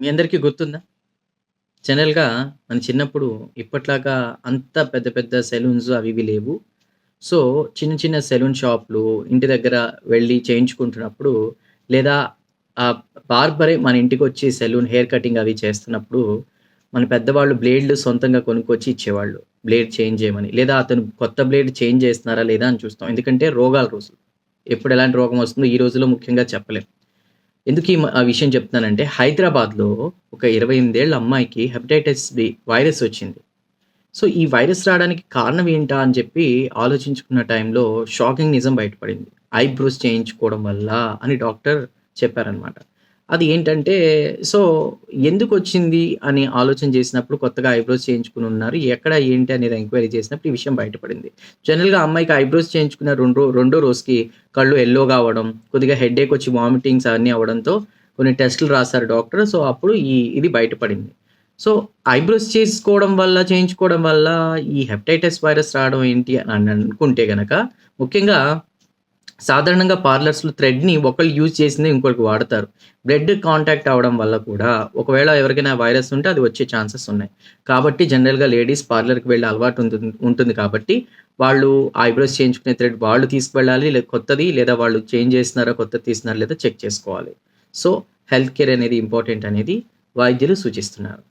మీ అందరికీ గుర్తుందా? జనరల్‌గా మన చిన్నప్పుడు ఇప్పట్లాగా అంత పెద్ద పెద్ద సెలూన్స్ అవి ఇవి లేవు. సో, చిన్న చిన్న సెలూన్ షాప్లు ఇంటి దగ్గర వెళ్ళి చేయించుకుంటున్నప్పుడు లేదా ఆ బార్బరే మన ఇంటికొచ్చి సెలూన్ హెయిర్ కటింగ్ అవి చేస్తున్నప్పుడు మన పెద్దవాళ్ళు బ్లేడ్లు సొంతంగా కొనుక్కొచ్చి ఇచ్చేవాళ్ళు. బ్లేడ్ చేంజ్ చేయమని. లేదా అతను కొత్త బ్లేడ్ చేంజ్ చేస్తున్నారా లేదా అని చూస్తాం. ఎందుకంటే రోగాల రోజులు. ఎప్పుడు ఎలాంటి రోగం వస్తుందో ఈ రోజుల్లో ముఖ్యంగా చెప్పలేం. ఎందుకు ఈ ఆ విషయం చెప్తున్నానంటే హైదరాబాద్‌లో ఒక 28 ఏళ్ళ అమ్మాయికి హెపటైటిస్ బి వైరస్ వచ్చింది. సో, ఈ వైరస్ రావడానికి కారణం ఏంటా అని చెప్పి ఆలోచించుకున్న టైంలో షాకింగ్ నిజం బయటపడింది. ఐబ్రోస్ చేయించుకోవడం వల్ల అని డాక్టర్ చెప్పారనమాట. అది ఏంటంటే సో, ఎందుకు వచ్చింది అని ఆలోచన చేసినప్పుడు కొత్తగా ఐబ్రోస్ చేయించుకుని ఉన్నారు ఎక్కడ ఏంటి అనేది ఎంక్వైరీ చేసినప్పుడు ఈ విషయం బయటపడింది. జనరల్‌గా అమ్మాయికి ఐబ్రోస్ చేయించుకున్న రెండు రెండో రోజుకి కళ్ళు ఎల్లోగా అవ్వడం, కొద్దిగా హెడేక్ వచ్చి వామిటింగ్స్ అవన్నీ అవ్వడంతో కొన్ని టెస్టులు రాశారు డాక్టర్. సో, అప్పుడు ఈ ఇది బయటపడింది. సో, ఐబ్రోస్ చేసుకోవడం వల్ల, చేయించుకోవడం వల్ల ఈ హెప్టైటిస్ వైరస్ రావడం ఏంటి అని అనుకుంటే గనక ముఖ్యంగా సాధారణంగా పార్లర్స్‌లో థ్రెడ్‌ని ఒకళ్ళు యూజ్ చేసిందే ఇంకొకరికి వాడతారు. బ్లడ్ కాంటాక్ట్ అవ్వడం వల్ల కూడా ఒకవేళ ఎవరికైనా వైరస్ ఉంటే అది వచ్చే ఛాన్సెస్ ఉన్నాయి. కాబట్టి జనరల్‌గా లేడీస్ పార్లర్‌కి వెళ్ళే అలవాటు ఉంటుంది ఉంటుంది కాబట్టి వాళ్ళు ఐబ్రోస్ చేయించుకునే థ్రెడ్ వాళ్ళు తీసుకువెళ్ళాలి. లేదా కొత్తది లేదా వాళ్ళు చేంజ్ చేస్తున్నారా, కొత్తది తీస్తున్నారా లేదా చెక్ చేసుకోవాలి. సో, హెల్త్ కేర్ అనేది ఇంపార్టెంట్ అనేది వైద్యులు సూచిస్తున్నారు.